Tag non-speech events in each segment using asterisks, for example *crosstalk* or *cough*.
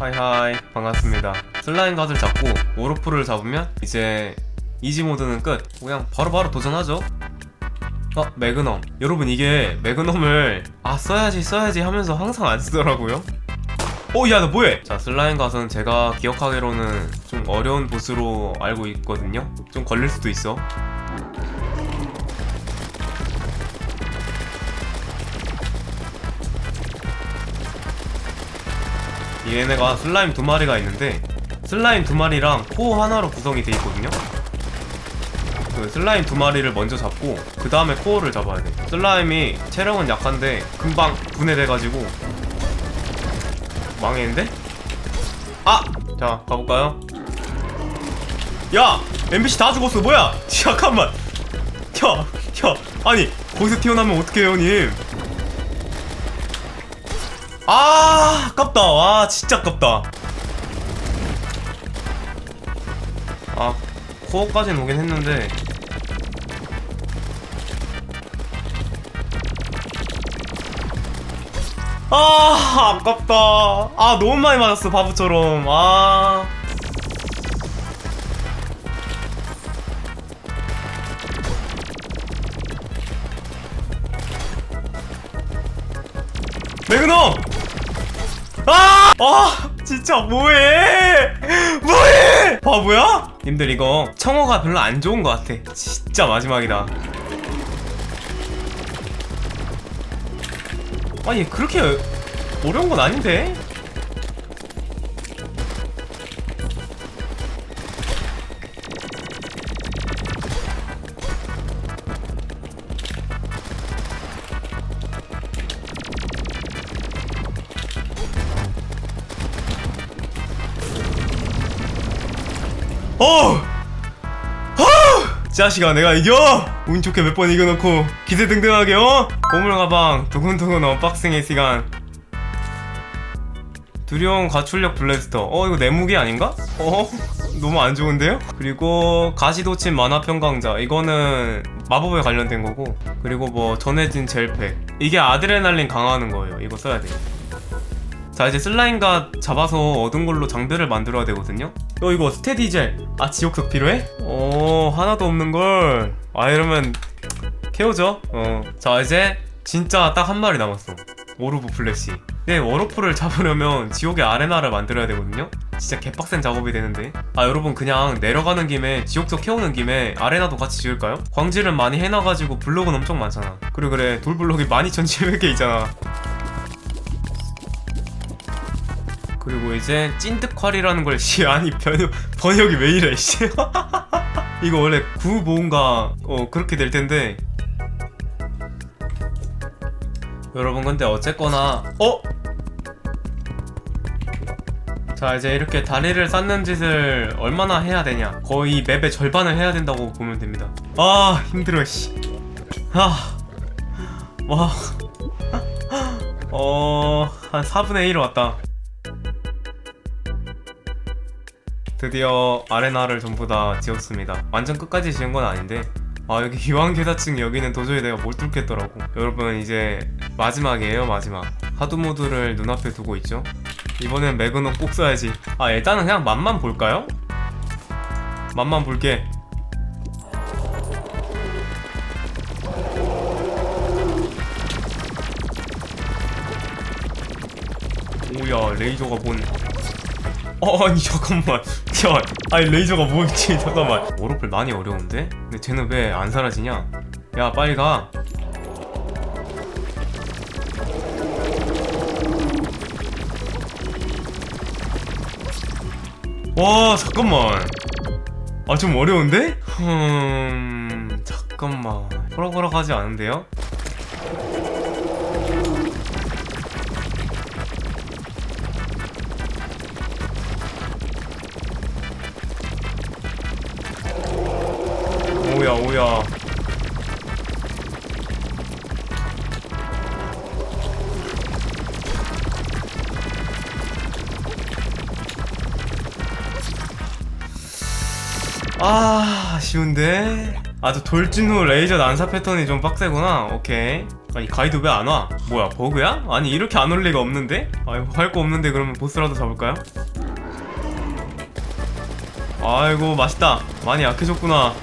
하이하이. 반갑습니다. 슬라임 갓을 잡고 오로프를 잡으면 이제 이지 모드는 끝. 그냥 바로 바로 도전하죠. 어 매그넘. 여러분 이게 매그넘을 아 써야지 써야지 하면서 항상 안 쓰더라고요. 너 뭐해? 자 슬라임 갓은 제가 기억하기로는 좀 어려운 보스로 알고 있거든요. 좀 걸릴 수도 있어 얘네가 슬라임 두 마리가 있는데 슬라임 두 마리랑 코어 하나로 구성이 돼 있거든요. 그 슬라임 두 마리를 먼저 잡고 그 다음에 코어를 잡아야 돼. 슬라임이 체력은 약한데 금방 분해돼가지고 망했는데? 아! 자 가볼까요? 야! NPC 다 죽었어 뭐야? *laughs* 잠깐만 야! 야! 아니 거기서 튀어나오면 어떡해요 님 아 아깝다. 와 진짜 아깝다. 아 코어까지는 오긴 했는데. 아 아깝다. 아 너무 많이 맞았어 바보처럼. 아. 매그넘 아! 아! 진짜 뭐해! 뭐해! 바보야? 님들 이거 청어가 별로 안 좋은 것 같아. 진짜 마지막이다. 아니 그렇게 어려운 건 아닌데? 어! 어! 자식아 내가 이겨! 운 좋게 몇 번 이겨놓고 기세 등등하게 어? 보물 가방 두근두근 언박싱의 시간 두려운 가출력 블래스터 어 이거 내 무기 아닌가? 어? 너무 안 좋은데요? 그리고 가시도친 만화평강자 이거는 마법에 관련된 거고 그리고 뭐 전해진 젤팩 이게 아드레날린 강화하는 거예요 이거 써야 돼 자 이제 슬라임가 잡아서 얻은 걸로 장비를 만들어야 되거든요. 어 이거 스테디젤. 아 지옥석 필요해? 어 하나도 없는걸. 아 이러면 케어죠? 어자 이제 진짜 딱 한 마리 남았어. 오르브 플래시. 네 워로프를 잡으려면 지옥의 아레나를 만들어야 되거든요. 진짜 개빡센 작업이 되는데. 아 여러분 그냥 내려가는 김에 지옥석 캐오는 김에 아레나도 같이 지을까요? 광질은 많이 해놔가지고 블록은 엄청 많잖아. 그래 그래. 돌블록이 12,700개 있잖아 그리고 이제 찐득활이라는 걸 씨 아니 번역 번역이 왜 이래 씨. *laughs* 이거 원래 구모음가 어 그렇게 될 텐데. 여러분 근데 어쨌거나 어? 자 이제 이렇게 다리를 쌓는 짓을 얼마나 해야 되냐. 거의 맵의 절반을 해야 된다고 보면 됩니다. 아 힘들어 씨 아 와. *laughs* 어... 한 4분의 1 왔다 드디어 아레나를 전부 다 지었습니다. 완전 끝까지 지은 건 아닌데 아 여기 *laughs* 유황계사층 여기는 도저히 내가 못 뚫겠더라고. 여러분 이제 마지막이에요 마지막. 하드 모드를 눈앞에 두고 있죠? 이번엔 매그넘 꼭 써야지. 아 일단은 그냥 맛만 볼까요? 맛만 볼게. 오야 레이저가 뭔 어, 아니 잠깐만 야 아니 레이저가 뭐였지 *laughs* 잠깐만 오로플 많이 어려운데? 근데 쟤는 왜 안 사라지냐 야 빨리 가 와, 잠깐만. 아, 좀 어려운데? 흠, 잠깐만. 호락호락하지 않은데요? 오야 아 아쉬운데 아주 돌진 후 레이저 난사 패턴이 좀 빡세구나 오케이 아니 가이드 왜 안 와? 뭐야 버그야? 아니 이렇게 안 올 리가 없는데? 아이고 할 거 없는데 그러면 보스라도 잡을까요? 아이고 맛있다 많이 약해졌구나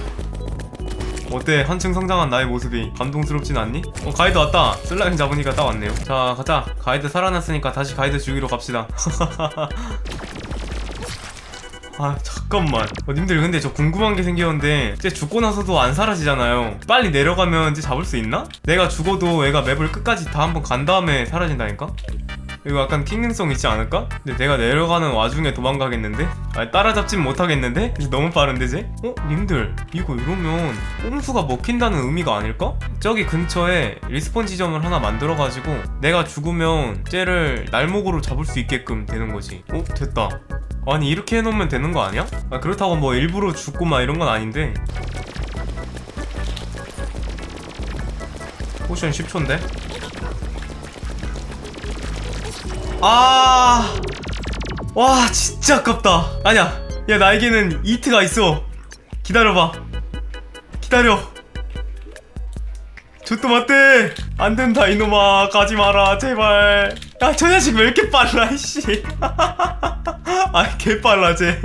어때? 한층 성장한 나의 모습이 감동스럽진 않니? 어 가이드 왔다. 슬라임 잡으니까 딱 왔네요. 자 가자. 가이드 살아났으니까 다시 가이드 죽이러 갑시다. *laughs* 아 잠깐만. 어, 님들 근데 저 궁금한 게 생겼는데 이제 죽고 나서도 안 사라지잖아요. 빨리 내려가면 이제 잡을 수 있나? 내가 죽어도 얘가 맵을 끝까지 다 한번 간 다음에 사라진다니까? 이거 약간 킹능성 있지 않을까? 근데 내가 내려가는 와중에 도망가겠는데? 아 따라잡진 못하겠는데? 너무 빠른데 쟤? 어? 님들 이거 이러면 꼼수가 먹힌다는 의미가 아닐까? 저기 근처에 리스폰 지점을 하나 만들어가지고 내가 죽으면 쟤를 날목으로 잡을 수 있게끔 되는 거지 어? 됐다 아니 이렇게 해놓으면 되는 거 아니야? 아 그렇다고 뭐 일부러 죽고 막 이런 건 아닌데 포션 10초인데? 아, 와 진짜 아깝다. 아니야, 야 나에게는 이트가 있어. 기다려봐. 기다려. 저또 맞대. 안 된다 이놈아, 가지 마라 제발. 야 저 자식 왜 이렇게 빨라 이씨. *laughs* 아이 개 빨라 쟤.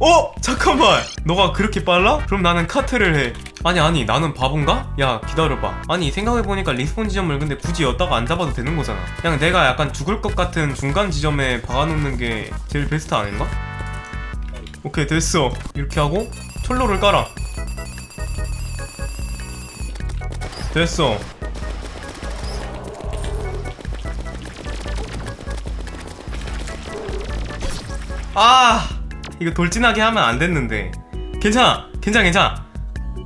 어? 잠깐만 너가 그렇게 빨라? 그럼 나는 카트를 해 아니 아니 나는 바본가? 야 기다려봐. 아니 생각해보니까 리스폰 지점을 근데 굳이 였다가 안 잡아도 되는 거잖아. 그냥 내가 약간 죽을 것 같은 중간 지점에 박아놓는 게 제일 베스트 아닌가? 오케이 됐어. 이렇게 하고 철로를 깔아. 됐어. 아! 이거 돌진하게 하면 안 됐는데. 괜찮아. 괜찮아 괜찮아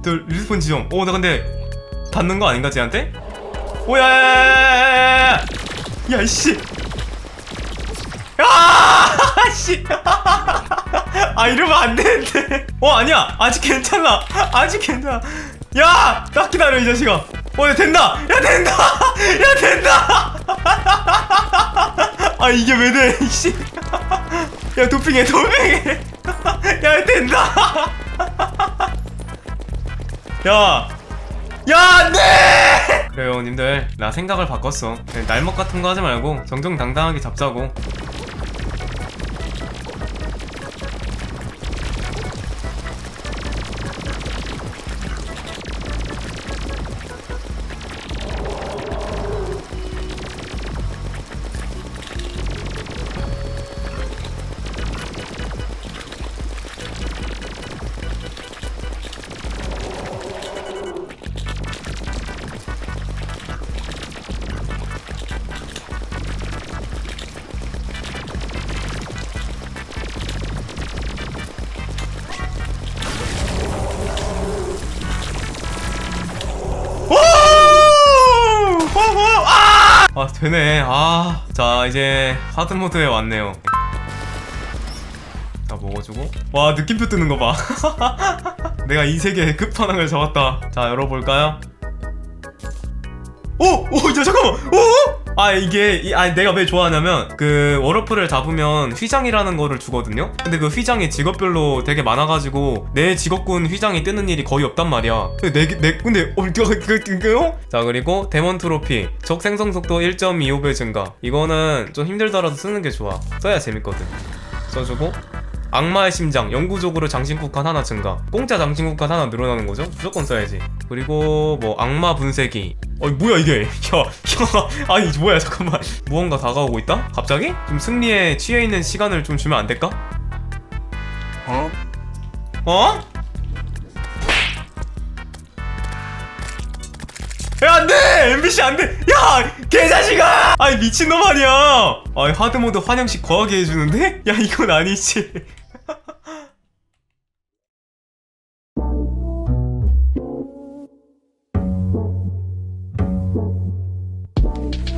또 리스폰 지점 어나 근데 닿는 거 아닌가 쟤한테? 오야야야야야야야 야. 이씨. 야씨. 아 이러면 안 되는데. 어 아니야. 아직 괜찮아. 아직 괜찮아. 야딱 기다려 이 자식아. 어 야 된다. 야 된다. 야 된다. 아 이게 왜 돼 이씨. 야 도핑해 도핑해. 야 된다 야 야, 안 돼! 그래요, 님들. 나 생각을 바꿨어. 그냥 날먹 같은 거 하지 말고 정정당당하게 잡자고. 되네. 아. 자, 이제 하드 모드에 왔네요. 다 먹어주고. 와, 느낌표 뜨는 거 봐. *laughs* 내가 이 세계의 끝판왕을 잡았다. 자, 열어볼까요? 오! 오! 야, 잠깐만! 오! 아, 이게, 이, 아, 내가 왜 좋아하냐면, 그, 워러프를 잡으면 휘장이라는 거를 주거든요? 근데 그 휘장이 직업별로 되게 많아가지고, 내 직업군 휘장이 뜨는 일이 거의 없단 말이야. 근데 내, 내, 근데, 어, 이거, 이거, 이거요? 자, 그리고, 데몬 트로피. 적 생성 속도 1.25배 증가. 이거는 좀 힘들더라도 쓰는 게 좋아. 써야 재밌거든. 써주고, 악마의 심장 영구적으로 장신국한 하나 증가 공짜 장신국한 하나 늘어나는 거죠? 무조건 써야지 그리고 뭐 악마 분쇄기 어이 뭐야 이게 *laughs* 야, 야 아니 뭐야 잠깐만 무언가 다가오고 있다? 갑자기? 좀 승리에 취해 있는 시간을 좀 주면 안 될까? 어? 어? 야 안 돼! MBC 안 돼! 야! 개자식아! 아니 미친놈 아니야! 아이 하드모드 환영식 거하게 해주는데? 야 이건 아니지 Bye.